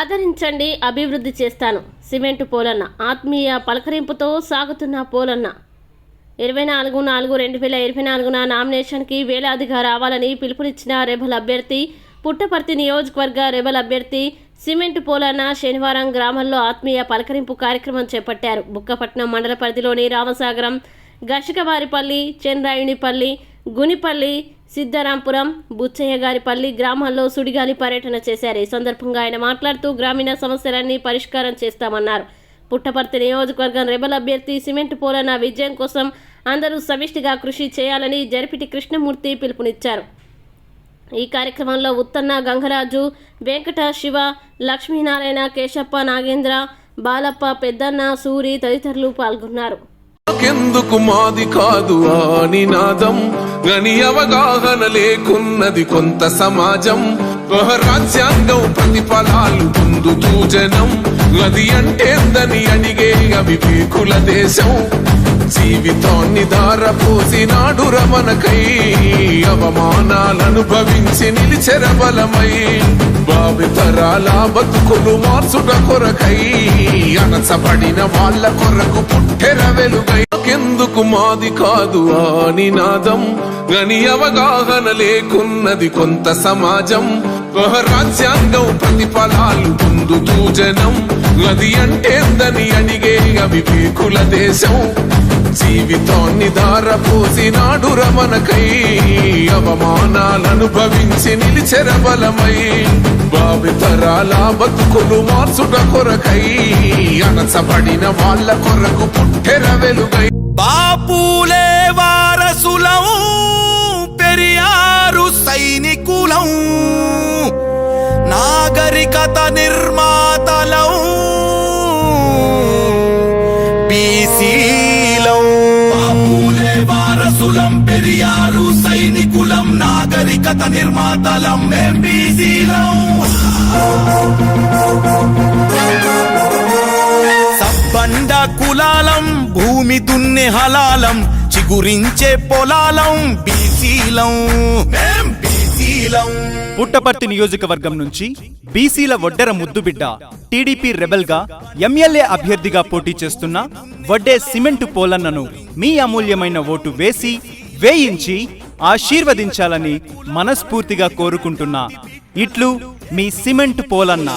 ఆదరించండి అభివృద్ధి చేస్తాను. సిమెంట్ పోలన్న ఆత్మీయ పలకరింపుతో సాగుతున్న పోలన్న. ఇరవై నాలుగు నాలుగు రెండు వేల ఇరవై నాలుగున నామినేషన్కి వేలాదిగా రావాలని పిలుపునిచ్చిన రెబల్ అభ్యర్థి పుట్టపర్తి నియోజకవర్గ రెబల్ అభ్యర్థి సిమెంట్ పోలన్న శనివారం గ్రామంలో ఆత్మీయ పలకరింపు కార్యక్రమం చేపట్టారు. బుక్కపట్నం మండల పరిధిలోని రామసాగరం గషకవారిపల్లి చెన్రాయునిపల్లి గునిపల్లి సిద్ధరాంపురం బుచ్చయ్యగారిపల్లి గ్రామాల్లో సుడిగాలి పర్యటన చేశారు. ఈ సందర్భంగా ఆయన మాట్లాడుతూ గ్రామీణ సమస్యలన్నీ పరిష్కారం చేస్తామన్నారు. పుట్టపర్తి నియోజకవర్గం రెబల్ అభ్యర్థి సిమెంట్ పోలన్న విజయం కోసం అందరూ సమిష్టిగా కృషి చేయాలని జరిపిటి కృష్ణమూర్తి పిలుపునిచ్చారు. ఈ కార్యక్రమంలో ఉత్తన్న గంగరాజు వెంకట శివ లక్ష్మీనారాయణ కేశప్ప నాగేంద్ర బాలప్ప పెద్దన్న సూరి తదితరులు పాల్గొన్నారు. నాకెందుకు మాది కాదు ఆ నినాదం గని అవగాహన లేకున్నది కొంత సమాజం. రాజ్యాంగం ప్రతిఫలాలు పొందుతూ జనం అది అంటేందని అడిగే అవివేకుల దేశం. జీవితాన్ని దారపోసినాడు రమణకై అవమానాలను భవించి నిలిచెర బలమై భావితరాల బతుకులు మార్చుట కొరకై అనసబడిన వాళ్ళ కొరకు పుట్టెర వెలుగై. ఎందుకు మాది కాదు ఆ నినాదం గని అవగాహన లేకున్నది కొంత సమాజం. రాజ్యాంగం ప్రతిఫలాలు పొందుతూ జనం అది అంటేందని అడిగే అవివేకుల దేశం. జీవితాన్ని దారపోసినాడు రమణకై అవమానాలను భవించి నిలిచెర బలమై భావితరాల బతుకులు మార్చుట కొరకై అనసబడిన వాళ్ళ కొరకు పుట్టెర వెలుగై. బాపులే వారసులం పెరియారు సైనికులం నాగరికత నిర్మా వారసులం పెరియారు సైనికులం నాగరికత నిర్మాతలం ఎంబీసీలం సబ్బండ కులాలం భూమి దున్నే హలాలం చిగురించే పొలాలం బీసీలం బీసీలం పుట్టపర్తి నియోజకవర్గం నుంచి బీసీల వడ్డెర ముద్దుబిడ్డ టీడీపీ రెబెల్గా ఎమ్మెల్యే అభ్యర్థిగా పోటీ చేస్తున్న వడ్డే సిమెంటు పోలన్నను మీ అమూల్యమైన ఓటు వేసి వేయించి ఆశీర్వదించాలని మనస్ఫూర్తిగా కోరుకుంటున్నా. ఇట్లు మీ సిమెంట్ పోలన్న.